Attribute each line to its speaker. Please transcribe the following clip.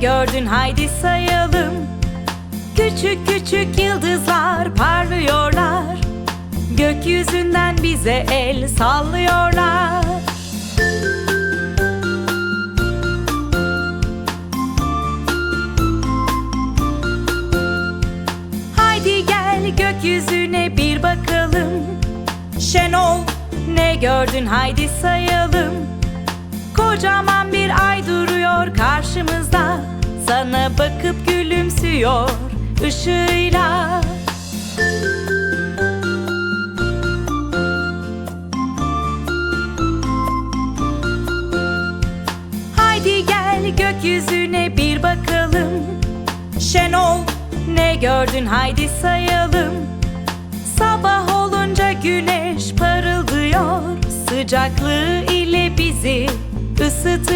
Speaker 1: gördün? Haydi sayalım. Küçük küçük yıldızlar parlıyorlar. Gökyüzünden bize el sallıyorlar. Haydi gel gökyüzüne bir bakalım. Şenol ne gördün? Haydi sayalım. Kocaman bir ay Bakıp gülümsüyor ışığıyla. Haydi gel gökyüzüne bir bakalım. Şenol ne gördün? Haydi sayalım. Sabah olunca güneş parıldıyor. Sıcaklığı ile bizi ısıtıyor